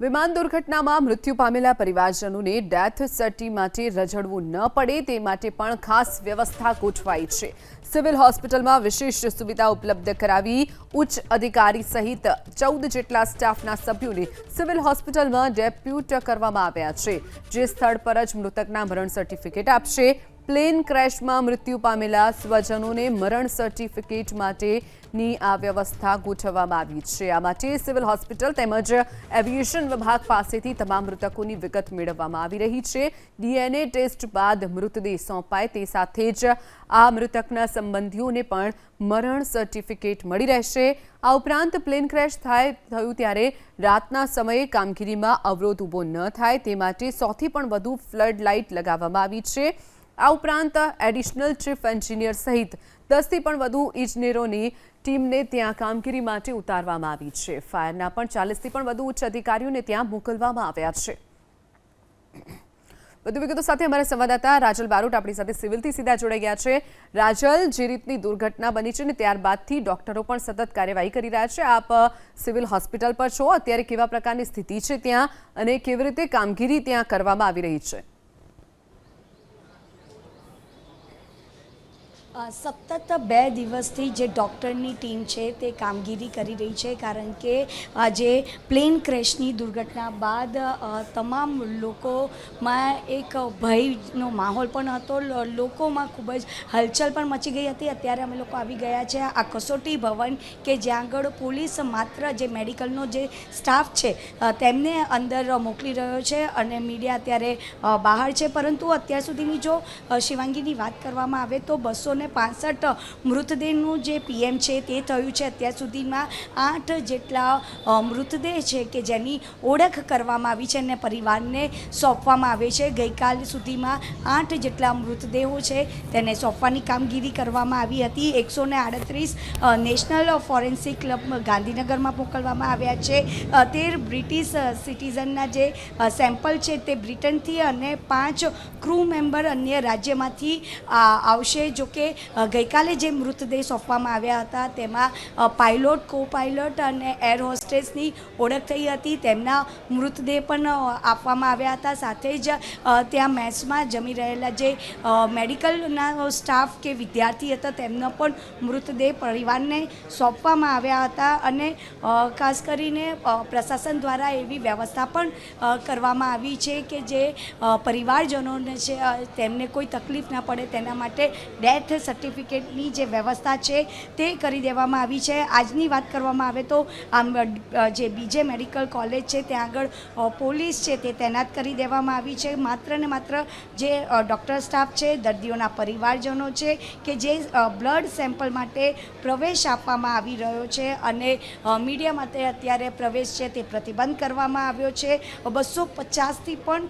વિમાન દુર્ઘટનામાં મૃત્યુ પામેલા પરિવારજનોને ડેથ સર્ટી માટે રજડવું ન પડે તે માટે પણ ખાસ વ્યવસ્થા ગોઠવાઈ છે. સિવિલ હોસ્પિટલમાં વિશેષ સુવિધા ઉપલબ્ધ કરાવી ઉચ્ચ અધિકારી સહિત ચૌદ જેટલા સ્ટાફના સભ્યોને સિવિલ હોસ્પિટલમાં ડેપ્યુટ કરવામાં આવ્યા છે. જે સ્થળ પર જ મૃતકના મરણ સર્ટિફિકેટ આપશે. પ્લેન ક્રેશમાં મૃત્યુ પામેલા સ્વજનોને મરણ સર્ટિફિકેટ માટેની આ વ્યવસ્થા ગોઠવવામાં આવી છે. આ માટે સિવિલ હોસ્પિટલ તેમજ એવિએશન વિભાગ પાસેથી તમામ મૃતકોની વિગત મેળવવામાં આવી રહી છે. ડીએનએ ટેસ્ટ બાદ મૃતદેહ સોંપાય તે સાથે જ આ મૃતકના સંબંધીઓને પણ મરણ સર્ટિફિકેટ મળી રહેશે. આ ઉપરાંત પ્લેન ક્રેશ થાય, થયું ત્યારે રાતના સમયે કામગીરીમાં અવરોધ ઊભો ન થાય તે માટે સૌથી પણ વધુ ફ્લડ લાઇટ લગાવવામાં આવી છે. આ ઉપરાંત એડિશનલ ચીફ એન્જિનિયર સહિત દસથી પણ વધુ ઇજનેરોની ટીમને ત્યાં કામગીરી માટે ઉતારવામાં આવી છે. ફાયરના પણ ચાલીસથી પણ વધુ ઉચ્ચ અધિકારીઓને ત્યાં મોકલવામાં આવ્યા છે. વધુ વિગતો સાથે અમારા સંવાદદાતા રાજલ બારોટ આપણી સાથે સિવિલથી સીધા જોડાઈ ગયા છે. રાજલ, જે રીતની દુર્ઘટના બની છે ને ત્યારબાદથી ડોક્ટરો પણ સતત કાર્યવાહી કરી રહ્યા છે. આપ સિવિલ હોસ્પિટલ પર છો. અત્યારે કેવા પ્રકારની સ્થિતિ છે ત્યાં અને કેવી રીતે કામગીરી ત્યાં કરવામાં આવી રહી છે? સતત બે દિવસથી જે ડૉક્ટરની ટીમ છે તે કામગીરી કરી રહી છે, કારણ કે આજે પ્લેન ક્રેશની દુર્ઘટના બાદ તમામ લોકોમાં એક ભયનો માહોલ પણ હતો. લોકોમાં ખૂબ જ હલચલ પણ મચી ગઈ હતી. અત્યારે અમે લોકો આવી ગયા છે આ કસોટી ભવન કે જ્યાં આગળ પોલીસ માત્ર જે મેડિકલનો જે સ્ટાફ છે તેમને અંદર મોકલી રહ્યો છે અને મીડિયા અત્યારે બહાર છે. પરંતુ અત્યાર સુધીની જો શિવાંગીની વાત કરવામાં આવે તો બસો ને પાસઠ મૃતદેહનું જે પીએમ છે તે થયું છે. અત્યાર સુધીમાં આઠ જેટલા મૃતદેહ છે કે જેની ઓળખ કરવામાં આવી છે અને પરિવારને સોંપવામાં આવે છે. ગઈકાલ સુધીમાં આઠ જેટલા મૃતદેહો છે તેને સોંપવાની કામગીરી કરવામાં આવી હતી. એકસો આડત્રીસ નેશનલ ફોરેન્સિક ક્લબ ગાંધીનગરમાં મોકલવામાં આવ્યા છે. તેર બ્રિટિશ સિટીઝનના જે સેમ્પલ છે તે બ્રિટનથી અને પાંચ ક્રૂ મેમ્બર અન્ય રાજ્યમાંથી આવશે. જો કે અ, ગઈકાલે જે મૃતદેહ સોંપવામાં આવ્યા હતા, તેમાં પાયલોટ કો પાયલોટ અને એર હોસ્ટેસની ઓળખ થઈ હતી. તેમના મૃતદેહ પણ આપવામાં આવ્યા હતા. સાથે જ ત્યાં મેચમાં જમી રહેલા જે મેડિકલના સ્ટાફ કે વિદ્યાર્થી હતા, તેમનો પણ મૃતદેહ પરિવારને સોંપવામાં આવ્યા હતા અને ખાસ કરીને પ્રશાસન દ્વારા એવી વ્યવસ્થા પણ કરવામાં આવી છે કે જે પરિવારજનોને છે તેમને કોઈ તકલીફ ના પડે, તેના માટે ડેથ સર્ટિફિકેટની જે વ્યવસ્થા છે તે કરી દેવામાં આવી છે. આજની વાત કરવામાં આવે તો આમ જે બીજે મેડિકલ કોલેજ છે, ત્યાં આગળ પોલીસ છે તે તૈનાત કરી દેવામાં આવી છે. માત્ર ને માત્ર જે ડૉક્ટર સ્ટાફ છે, દર્દીઓના પરિવારજનો છે કે જે બ્લડ સેમ્પલ માટે પ્રવેશ આપવામાં આવી રહ્યો છે અને મીડિયા માટે અત્યારે પ્રવેશ છે તે પ્રતિબંધ કરવામાં આવ્યો છે. બસો પચાસથી પણ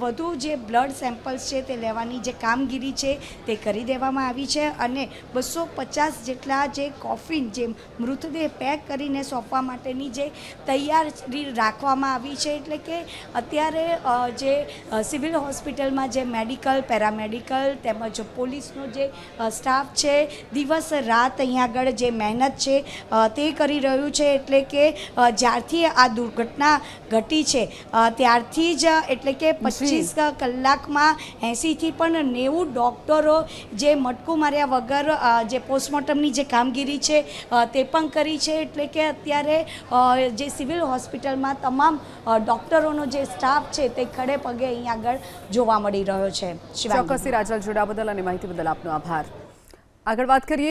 વધુ જે બ્લડ સેમ્પલ્સ છે તે લેવાની જે કામગીરી છે તે કરી દેવામાં આવી છે અને બસો પચાસ જેટલા જે કોફિન જે મૃતદેહ પેક કરીને સોંપવા માટેની જે તૈયારી રાખવામાં આવી છે એટલે કે અત્યારે જે સિવિલ હોસ્પિટલમાં જે મેડિકલ પેરામેડિકલ તેમજ પોલીસનો જે સ્ટાફ છે દિવસ રાત અહીંયા આગળ જે મહેનત છે તે કરી રહ્યું છે એટલે કે જ્યારથી આ દુર્ઘટના ઘટી છે ત્યારથી જ એટલે કે પચીસ કલાકમાં એંસીથી પણ નેવું ડૉક્ટરો જે મટકું માર્યા વગર જે પોસ્ટમોર્ટમની જે કામગીરી છે તે પણ કરી છે. એટલે કે અત્યારે જે સિવિલ હોસ્પિટલમાં તમામ ડોક્ટરોનો જે સ્ટાફ છે તે ખડે પગે અહીંયા આગળ જોવા મળી રહ્યો છે. ચોક્કસથી રાજલ જોડા બદલ અને માહિતી બદલ આપનો આભાર. આગળ વાત કરીએ